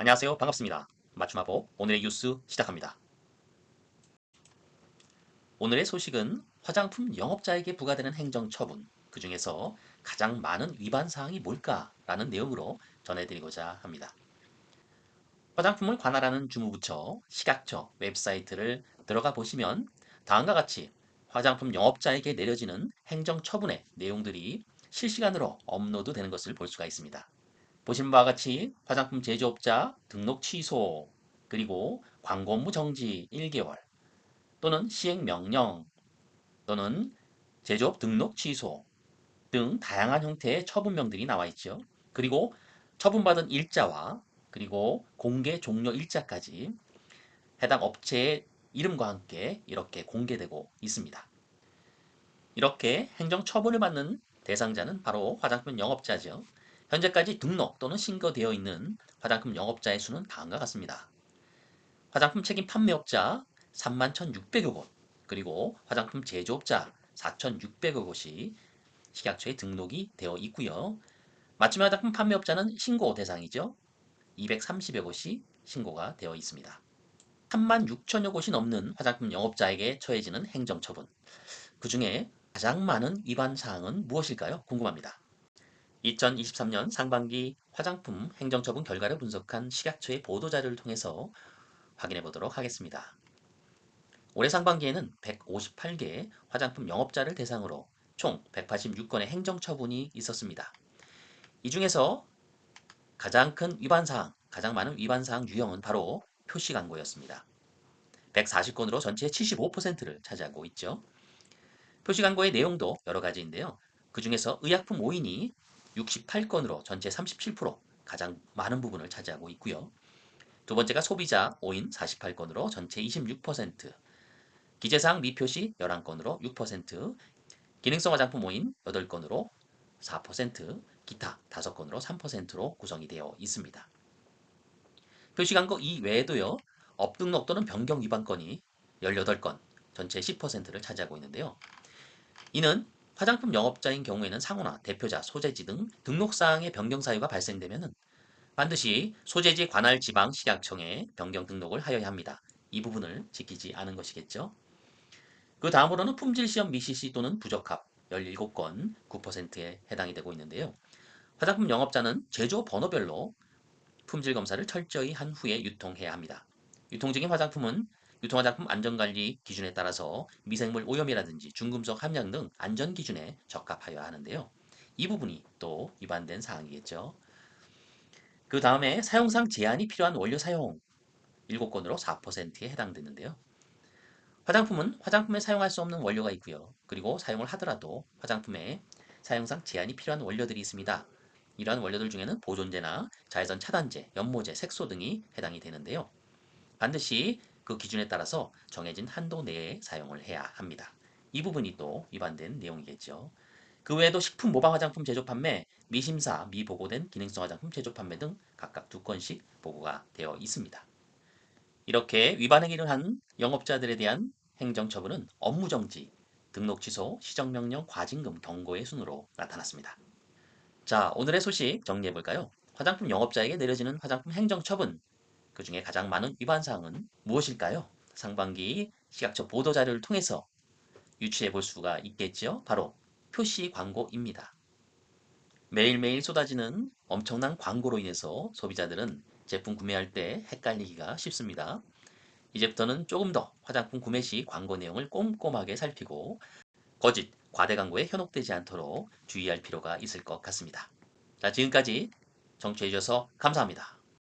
안녕하세요. 반갑습니다. 맞춤화보 오늘의 뉴스 시작합니다. 오늘의 소식은 화장품 영업자에게 부과되는 행정 처분, 그 중에서 가장 많은 위반 사항이 뭘까라는 내용으로 전해드리고자 합니다. 화장품을 관할하는 주무부처 식약처 웹사이트를 들어가 보시면 다음과 같이 화장품 영업자에게 내려지는 행정 처분의 내용들이 실시간으로 업로드 되는 것을 볼 수가 있습니다. 보신 바와 같이 화장품 제조업자 등록 취소, 그리고 광고 업무 정지 1개월, 또는 시행 명령, 또는 제조업 등록 취소 등 다양한 형태의 처분명들이 나와 있죠. 그리고 처분받은 일자와 그리고 공개 종료 일자까지 해당 업체의 이름과 함께 이렇게 공개되고 있습니다. 이렇게 행정 처분을 받는 대상자는 바로 화장품 영업자죠. 현재까지 등록 또는 신고되어 있는 화장품 영업자의 수는 다음과 같습니다. 화장품 책임 판매업자 31,600여 곳, 그리고 화장품 제조업자 4,600여 곳이 식약처에 등록이 되어 있고요. 맞춤 화장품 판매업자는 신고 대상이죠. 230여 곳이 신고가 되어 있습니다. 3만 6천여 곳이 넘는 화장품 영업자에게 처해지는 행정처분. 그 중에 가장 많은 위반 사항은 무엇일까요? 궁금합니다. 2023년 상반기 화장품 행정처분 결과를 분석한 식약처의 보도자료를 통해서 확인해 보도록 하겠습니다. 올해 상반기에는 158개 화장품 영업자를 대상으로 총 186건의 행정처분이 있었습니다. 이 중에서 가장 큰 위반사항, 가장 많은 위반사항 유형은 바로 표시 광고였습니다. 140건으로 전체의 75%를 차지하고 있죠. 표시 광고의 내용도 여러 가지인데요. 그 중에서 의약품 오인이 68건으로 전체 37% 가장 많은 부분을 차지하고 있고요. 두 번째가 소비자 오인 48건으로 전체 26%, 기재사항 미표시 11건으로 6%, 기능성 화장품 오인 8건으로 4%, 기타 5건으로 3%로 구성이 되어 있습니다. 표시 광고 이외에도요. 업등록 또는 변경 위반 건이 18건, 전체 10%를 차지하고 있는데요. 이는 화장품 영업자인 경우에는 상호나 대표자, 소재지 등 등록사항의 변경 사유가 발생되면 반드시 소재지 관할 지방 식약청에 변경 등록을 하여야 합니다. 이 부분을 지키지 않은 것이겠죠. 그 다음으로는 품질시험 미시시 또는 부적합 17건 9%에 해당이 되고 있는데요. 화장품 영업자는 제조 번호별로 품질 검사를 철저히 한 후에 유통해야 합니다. 유통 중인 화장품은 유통화장품 안전관리 기준에 따라서 미생물 오염이라든지 중금속 함량 등 안전 기준에 적합하여야 하는데요. 이 부분이 또 위반된 사항이겠죠. 그 다음에 사용상 제한이 필요한 원료 사용 7건으로 4%에 해당되는데요. 화장품은 화장품에 사용할 수 없는 원료가 있고요. 그리고 사용을 하더라도 화장품에 사용상 제한이 필요한 원료들이 있습니다. 이러한 원료들 중에는 보존제나 자외선 차단제, 연모제, 색소 등이 해당이 되는데요. 반드시 그 기준에 따라서 정해진 한도 내에 사용을 해야 합니다. 이 부분이 또 위반된 내용이겠죠. 그 외에도 식품 모방 화장품 제조 판매, 미심사, 미보고된 기능성 화장품 제조 판매 등 각각 두 건씩 보고가 되어 있습니다. 이렇게 위반 행위를 한 영업자들에 대한 행정 처분은 업무 정지, 등록 취소, 시정명령, 과징금, 경고의 순으로 나타났습니다. 자, 오늘의 소식 정리해 볼까요? 화장품 영업자에게 내려지는 화장품 행정 처분, 그 중에 가장 많은 위반 사항은 무엇일까요? 상반기 식약처 보도 자료를 통해서 유추해 볼 수가 있겠죠. 바로 표시 광고입니다. 매일매일 쏟아지는 엄청난 광고로 인해서 소비자들은 제품 구매할 때 헷갈리기가 쉽습니다. 이제부터는 조금 더 화장품 구매 시 광고 내용을 꼼꼼하게 살피고 거짓, 과대 광고에 현혹되지 않도록 주의할 필요가 있을 것 같습니다. 자, 지금까지 정치해 주셔서 감사합니다.